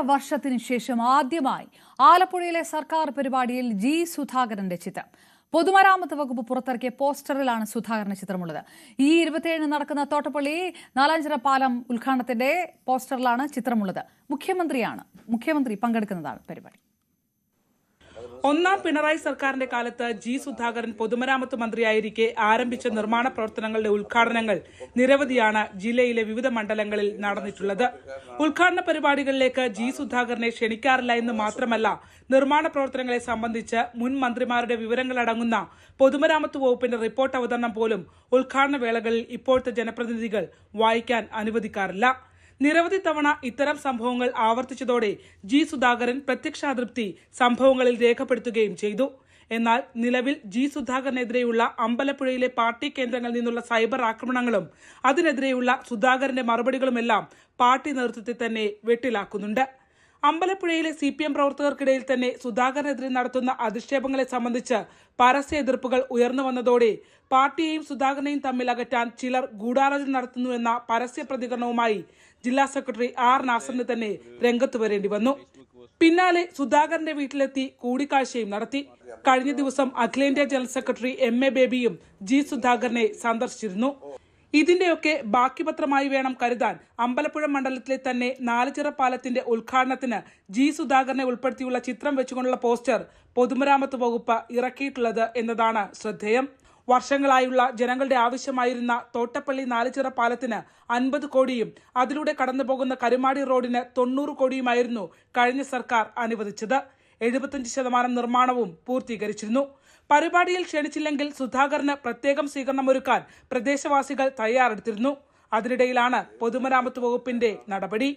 വർഷത്തിന് ശേഷം ആദ്യമായി ആലപ്പുഴയിലെ സർക്കാർ പരിപാടിയിൽ ജി സുധാകരന്റെ ചിത്രം. പൊതുമരാമത്ത് വകുപ്പ് പുറത്തിറക്കിയ പോസ്റ്ററിലാണ് സുധാകരന്റെ ചിത്രമുള്ളത്. ഈ ഇരുപത്തിയേഴിന് നടക്കുന്ന തോട്ടപ്പള്ളി നാലാഞ്ചിറ പാലം ഉദ്ഘാടനത്തിന്റെ പോസ്റ്ററിലാണ് ചിത്രമുള്ളത്. മുഖ്യമന്ത്രിയാണ്. മുഖ്യമന്ത്രി പങ്കെടുക്കുന്നതാണ് പരിപാടി. ഒന്നാം പിണറായി സർക്കാരിന്റെ കാലത്ത് ജി സുധാകരൻ പൊതുമരാമത്ത് മന്ത്രിയായിരിക്കെ ആരംഭിച്ച നിർമ്മാണ പ്രവർത്തനങ്ങളുടെ ഉദ്ഘാടനങ്ങൾ നിരവധിയാണ് ജില്ലയിലെ വിവിധ മണ്ഡലങ്ങളിൽ നടന്നിട്ടുള്ളത്. ഉദ്ഘാടന പരിപാടികളിലേക്ക് ജി സുധാകരനെ ക്ഷണിക്കാറില്ല എന്ന് മാത്രമല്ല നിർമ്മാണ പ്രവർത്തനങ്ങളെ സംബന്ധിച്ച് മുൻ മന്ത്രിമാരുടെ വിവരങ്ങളടങ്ങുന്ന പൊതുമരാമത്ത് വകുപ്പിന്റെ റിപ്പോർട്ട് അവതരണം പോലും ഉദ്ഘാടന വേളകളിൽ ഇപ്പോഴത്തെ ജനപ്രതിനിധികൾ വായിക്കാൻ അനുവദിക്കാറില്ല. നിരവധി തവണ ഇത്തരം സംഭവങ്ങൾ ആവർത്തിച്ചതോടെ ജി സുധാകരൻ പ്രത്യക്ഷാതൃപ്തി സംഭവങ്ങളിൽ രേഖപ്പെടുത്തുകയും ചെയ്തു. എന്നാൽ നിലവിൽ ജി സുധാകരനെതിരെയുള്ള അമ്പലപ്പുഴയിലെ പാർട്ടി കേന്ദ്രങ്ങളിൽ നിന്നുള്ള സൈബർ ആക്രമണങ്ങളും അതിനെതിരെയുള്ള സുധാകരന്റെ മറുപടികളുമെല്ലാം പാർട്ടി നേതൃത്വത്തെ തന്നെ വെട്ടിലാക്കുന്നുണ്ട്. അമ്പലപ്പുഴയിലെ സി പി എം പ്രവർത്തകർക്കിടയിൽ തന്നെ സുധാകരനെതിരെ നടത്തുന്ന അധിക്ഷേപങ്ങളെ സംബന്ധിച്ച് പരസ്യ എതിർപ്പുകൾ ഉയർന്നു വന്നതോടെ പാർട്ടിയെയും സുധാകരനെയും തമ്മിൽ അകറ്റാൻ ചിലർ ഗൂഢാലോചന നടത്തുന്നുവെന്ന പരസ്യ പ്രതികരണവുമായി ജില്ലാ സെക്രട്ടറി ആർ നാസറിന് തന്നെ രംഗത്ത് വരേണ്ടി വന്നു. പിന്നാലെ സുധാകരന്റെ വീട്ടിലെത്തി കൂടിക്കാഴ്ചയും നടത്തി. കഴിഞ്ഞ ദിവസം അഖിലേന്ത്യാ ജനറൽ സെക്രട്ടറി എം എ ബേബിയും ജി സുധാകരനെ സന്ദർശിച്ചിരുന്നു. ഇതിന്റെയൊക്കെ ബാക്കിപത്രമായി വേണം കരുതാൻ. അമ്പലപ്പുഴ മണ്ഡലത്തിലെ തന്നെ നാലുചിറ പാലത്തിന്റെ ഉദ്ഘാടനത്തിന് ജി സുധാകരനെ ഉൾപ്പെടുത്തിയുള്ള ചിത്രം വെച്ചുകൊണ്ടുള്ള പോസ്റ്റർ പൊതുമരാമത്ത് വകുപ്പ് ഇറക്കിയിട്ടുള്ളത് എന്നതാണ് ശ്രദ്ധേയം. വർഷങ്ങളായുള്ള ജനങ്ങളുടെ ആവശ്യമായിരുന്ന തോട്ടപ്പള്ളി നാലുചിറ പാലത്തിന് അൻപത് കോടിയും അതിലൂടെ കടന്നുപോകുന്ന കരുമാടി റോഡിന് തൊണ്ണൂറ് കോടിയുമായിരുന്നു കഴിഞ്ഞ സർക്കാർ അനുവദിച്ചത്. എഴുപത്തഞ്ച് ശതമാനം നിർമ്മാണവും പൂർത്തീകരിച്ചിരുന്നു. പരിപാടിയിൽ ക്ഷണിച്ചില്ലെങ്കിൽ സുധാകരന് പ്രത്യേകം സ്വീകരണമൊരുക്കാൻ പ്രദേശവാസികൾ തയ്യാറെടുത്തിരുന്നു. അതിനിടയിലാണ് പൊതുമരാമത്ത് വകുപ്പിന്റെ നടപടി.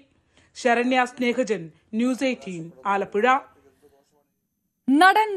Saranya Snehajan news eighteen Alappuzha. നടൻ